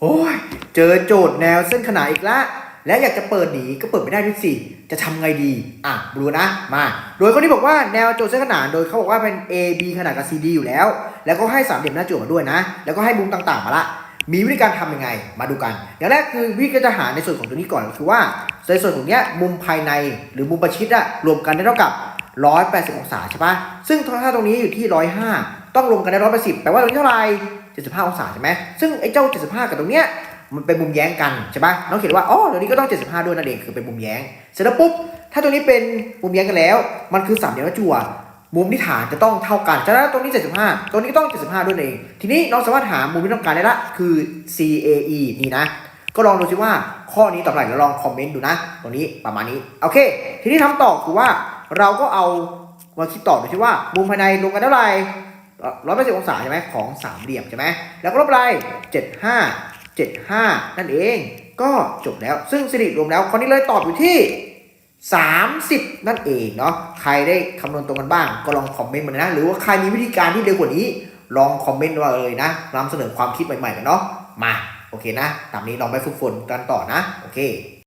โอ้ย เจอโจทย์แนวเส้นขนานอีกละ และอยากจะเปิดหนีก็เปิดไม่ได้ด้วยสิ จะทำไงดี อะดูนะ มา โดยคนที่บอกว่าแนวโจทย์เส้นขนานโดยเขาบอกว่าเป็น A B ขนาดกับ C D อยู่แล้ว แล้วก็ให้สามเหลี่ยมหน้าโจทย์มาด้วยนะ แล้วก็ให้มุมต่างๆมาละ มีวิธีการทำยังไง มาดูกัน อย่างแรกคือพี่ก็จะหาในส่วนของตัวนี้ก่อน คือว่าในส่วนของเนี้ยมุมภายในหรือมุมประชิดอะรวมกันได้เท่ากับ 180 องศาใช่ปะซึ่งถ้าตรงนี้อยู่ที่ 105 ต้องรวมกันได้ 180 แปลว่าตรงนี้เท่าไหร่ 75 องศาใช่ไหมซึ่งไอ้เจ้า 75 กับตรงเนี้ยมันเป็นมุมแย้งกันใช่ปะน้องเขียนว่าอ๋อตรงนี้ก็ต้อง 75 ด้วยนั่นเองคือเป็นมุมแย้ง เสร็จแล้วปุ๊บ ถ้าตัวนี้เป็นมุมแย้งกันแล้ว มันคือสามเหลี่ยมจั่วมุมที่ฐานจะต้องเท่ากันฉะนั้นตรงนี้ 75 ตรงนี้ก็ต้อง 75 ด้วยเอง ทีนี้น้องสามารถหามุมที่ต้องการได้ละคือ CAE นี่นะ ก็ลองดูซิว่าข้อนี้ตอบอะไรแล้วลองคอมเมนต์ดูนะ ตรงนี้ประมาณนี้ โอเค ทีนี้ทำต่อคือว่า เราก็เอามาคิดต่อดูซิว่ามุมภายในรวมกันเท่าไหร่ร้อยแปดสิบองศาใช่ไหมของสามเหลี่ยมใช่ไหมแล้วก็ลบอะไรเจ็ดห้าเจ็ดห้านั่นเองก็จบแล้ว ซึ่งสิริรวมแล้วข้อนี้เลยตอบอยู่ที่ 30 นั่นเองเนาะใครได้คำนวณตรงกันบ้าง ก็ลองคอมเมนต์มานะหรือว่าใครมีวิธีการที่เร็วกว่านี้ ลองคอมเมนต์มาเลยนะนำเสนอความคิดใหม่ๆกันเนาะมาโอเคนะ ตามนี้ลองไปฝึกฝนกันต่อนะ โอเค